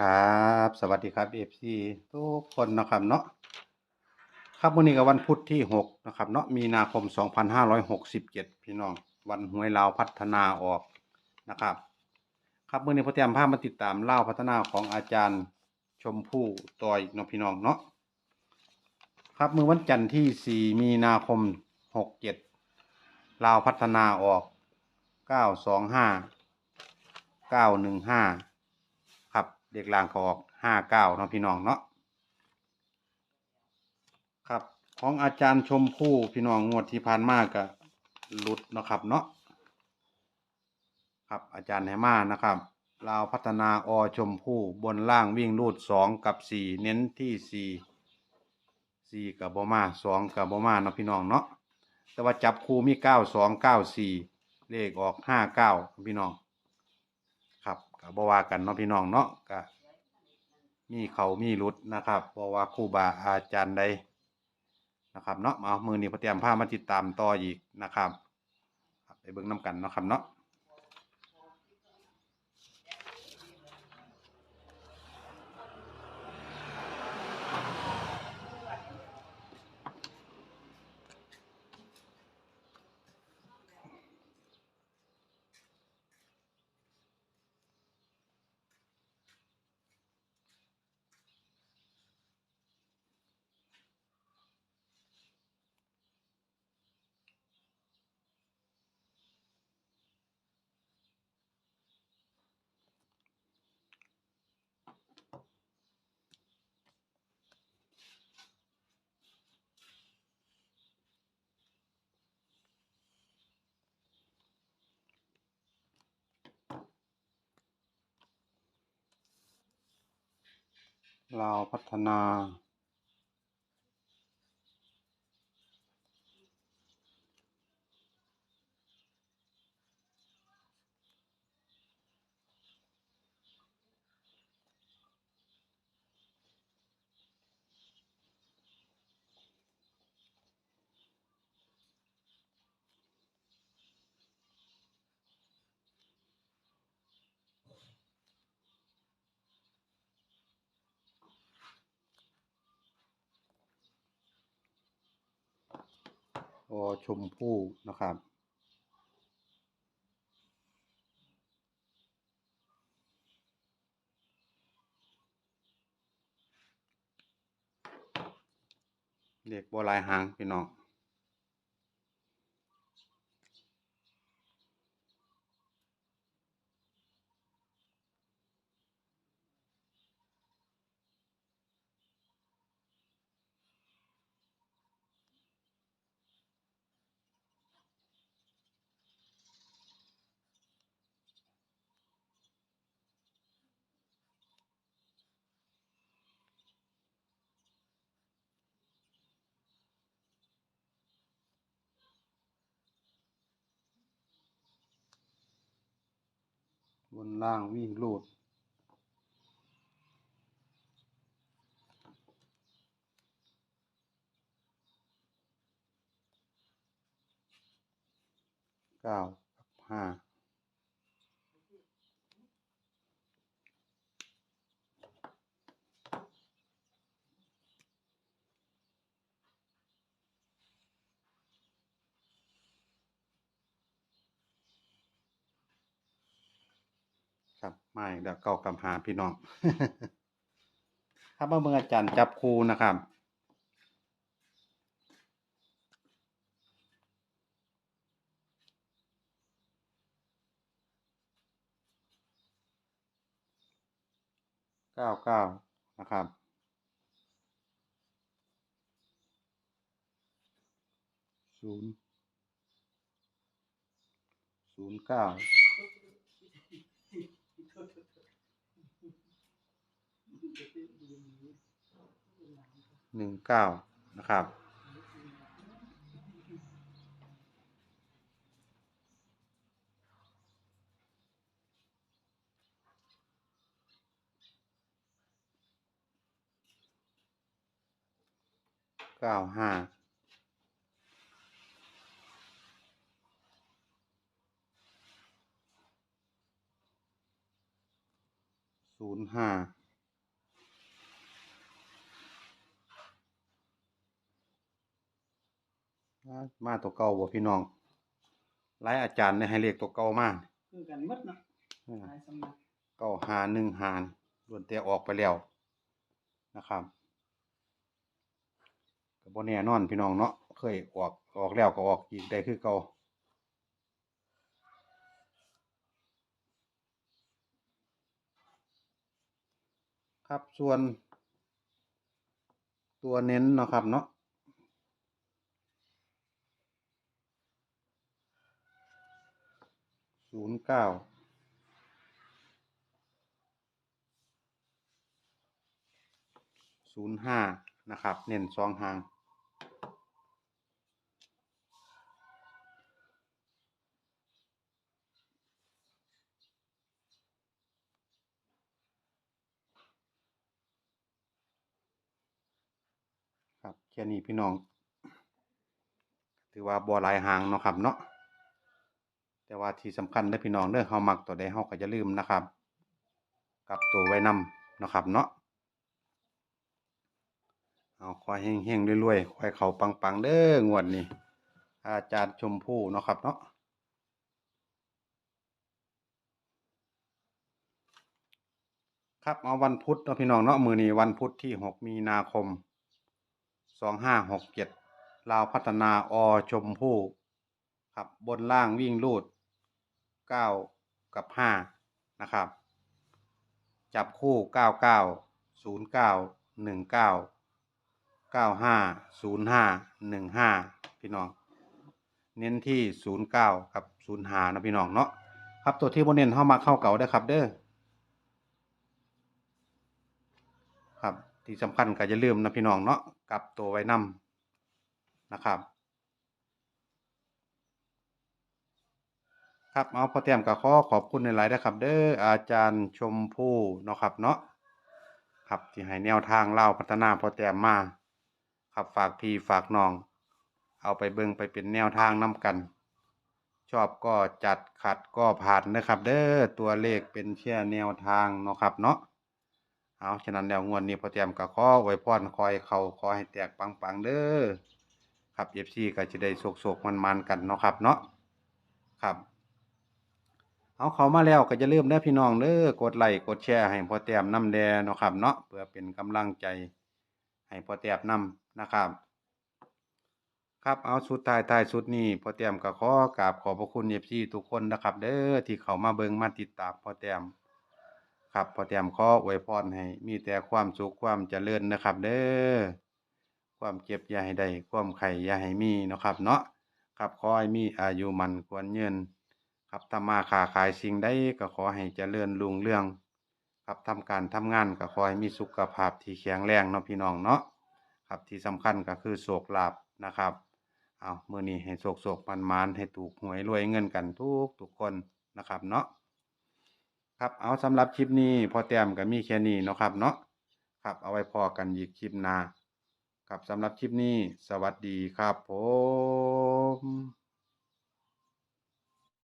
ครับสวัสดีครับเอฟซีทุกคนนะครับเนาะครับวันนี้ก็วันพุธที่6นะครับเนาะมีนาคม2567พี่น้องวันหวยลาวพัฒนาออกนะครับ ครับมื่อนี้พอเตรียมภาพมาติดตามเล่าพัฒนาของอาจารย์ชมพู่ต่อยเนาะพี่น้องเนาะครับมื่อวันจันทร์ที่4มีนาคม67ลาวพัฒนาออก925 915ครับเด็ กล่างเขาออกห้าเก้าเนาะพี่น้องเนาะครับของอาจารย์ชมพู่พี่น้องงวดที่ผ่านมาก็หลุดเนาะครับเนาะครับอาจารย์ไหมานะครับลาวพัฒนาอชมพู่บนล่างวิ่งรูดสองกับสี่เน้นที่สี่สี่กับบมาสองกับบมาเนาะพี่น้องเนาะแต่ว่าจับคู่มีเก้าสองเก้าสี่เลขออกห้าเก้าพี่น้อง ครับก็บว่ากันเนาะพี่น้องเนาะก็มีเขามีรุดนะครับเพราะว่าครูบาอาจารย์ใดนะครับเนาะมาเอามือนี้พอเตรียมผ้ามาติดตามต่ออีกนะครับ ไปเบิ้งน้ากันเนาะครับเนาะ ลาวพัฒนา อชมพู่นะครับเด็กบัวลายหางพี่น้อง บ นล่างวิ่งลูดเก้ากับห้า ครับไม่เดี๋ยวเก่ากับหาพี่น้องครับมาเบิ่งอาจารย์จับครูนะครับเก้าเก้านะครับศูนย์ศูนย์เก้า หนึ่งเก้านะครับ เก้าห้าศูนย์ห้า มามาตัวเก่าบ่พี่น้องหลายอาจารย์เนี่ยให้เลขตัวเก่ามาคือกันหมดเนาะอืมหลายสำนักเก้าหาหนึ่งหารล้วนแต่ออกไปแล้วนะครับก็บ่แน่นอนพี่น้องเนาะเคยออกออกแล้วก็ออกอีกได้คือเก่าครับส่วนตัวเน้นเนาะครับเนาะ ศูนย์เก้าศูนย์ห้านะครับ เน้นสองหางครับแค่นี้พี่น้อง ถือว่าบ่หลายหางเนาะครับเนาะ แต่ว่าที่สำคัญเด้อพี่น้องเด้อเฮามักตัวใดเฮาก็อย่าลืมนะครับกลับตัวไว้นำเนะครับเนาะเอาขอให้เฮงๆรวยๆขอให้เขาปังๆเด้องวดนี้ อาจารย์ชมพู่เนาะครับเนาะครับเอาวันพุธเนาะพี่น้องเนาะมือนี้วันพุธที่ 6 มีนาคม 2567ลาวพัฒนาอชมพู่ครับบนล่างวิ่งรูด 9กับ5นะครับ จับคู่99 09 19เก้าห้าศูนย์ห้าหนึ่งห้าพี่น้อง เน้นที่ศูนย์เก้ากับศูนย์ห้านะพี่น้องเนาะครับตัวที่โบเน้นเข้ามาเข้าเก่าได้ครับเด้อครับที่สำคัญก็อย่าลืมนะพี่น้องเนาะกลับตัวไว้นำนะครับ ครับเอาพอเตรียมกับข้อขอบคุณในหลายนะครับ เด้ออาจารย์ชมพู่เนาะครับเนาะครับที่ให้แนวทางเล่าพัฒนาพอเตรียมมาครับฝากพี่ฝากน้อง เอาไปเบิ่งไปเป็นแนวทางนํกัน ชอบก็จัดขัดก็ผ่านนะครับ เด้อตัวเลขเป็นแค่แนวทางเนาะครับเนาะเอาฉะนั้นแล้วงวดนี้พอเตรียมกับข้อไว้พรคอยเขาขอให้แตกปังๆเด้อครับ FC ก็จะได้โศกๆมันๆกันเนาะครับเนาะครับ เอาเขามาแล้วก็จะเริ่มเด้อพี่น้องเด้อกดไลค์กดแชร์ให้พอแต้มน้ำแดเนาะครับเนาะเพื่อเป็นกำลังใจให้พอแต้มนำนะครับ ครับเอาสุดท้ายท้ายสุดนี้พอแต้มก็ขอกราบขอบพระคุณเอฟซีทุกคนนะครับ เด้อที่เขามาเบิ่งมาติดตามพอแต้มครับพอแต้มขออวยพรให้มีแต่ความสุขความเจริญนะครับ เด้อความเจ็บอย่าให้ได้ความไข่อย่าให้มีเนาะครับ เนาะครับขอให้มีอายุมันควรยืน ครับทำมาค้าขายสิ่งใดก็ขอให้เจริญรุ่งเรือง ครับทำการทำงานก็ขอให้มีสุขภาพที่แข็งแรงเนาะพี่น้องเนาะครับที่สำคัญก็คือโศกลาบนะครับเอามื้อนี้ให้โศกโศกมันมานให้ถูกหวยรวยเงินกันทุกทุกคนนะครับเนาะครับเอาสำหรับคลิปนี้พอแต้มก็มีแค่นี้เนาะครับเนาะครับเอาไว้พอกันอีกคลิปหน้าครับสำหรับคลิปนี้สวัสดีครับผม